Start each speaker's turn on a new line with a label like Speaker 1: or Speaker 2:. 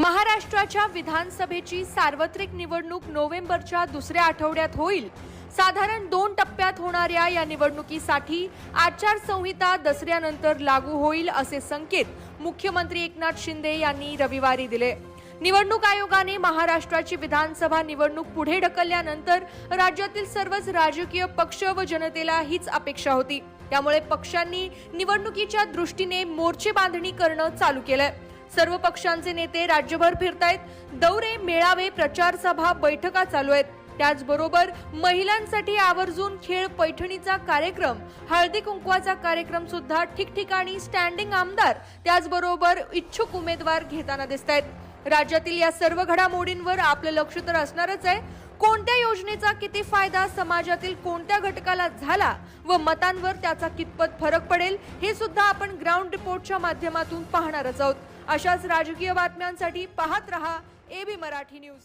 Speaker 1: महाराष्ट्राच्या विधानसभेची सार्वत्रिक निवडणूक नोव्हेंबरच्या दुसऱ्या आठवड्यात होईल. साधारण दोन टप्प्यात होणाऱ्या या निवडणुकीसाठी आचारसंहिता दसऱ्यानंतर लागू होईल असे संकेत मुख्यमंत्री एकनाथ शिंदे यांनी रविवारी दिले. निवडणूक आयोगाने महाराष्ट्राची विधानसभा निवडणूक पुढे ढकलल्यानंतर राज्यातील सर्वच राजकीय पक्ष व जनतेला हीच अपेक्षा होती. त्यामुळे पक्षांनी निवडणुकीच्या दृष्टीने मोर्चे बांधणी करणं चालू केलंय. सर्व पक्षांचे नेते राज्यभर फिरतायत. दौरे मेळावे प्रचार सभा बैठका चालू आहेत. त्याचबरोबर महिलांसाठी आवर्जून खेळ पैठणीचा कार्यक्रम हळदी कुंकवाचा कार्यक्रम सुद्धा ठिकठिकाणी स्टँडिंग आमदार त्याचबरोबर इच्छुक उमेदवार घेताना दिसत आहेत राज्यातील या सर्व घडामोडींवर आपलं लक्ष तर असणारच आहे. कोणत्या योजनेचा किती फायदा समाजातील कोणत्या घटकाला झाला व मतांवर त्याचा कितपत फरक पडेल हे सुद्धा आपण ग्राउंड रिपोर्टच्या माध्यमातून पाहणारच आहोत. अशाच राजकीय बातम्यांसाठी पाहत रहा एबी मराठी न्यूज.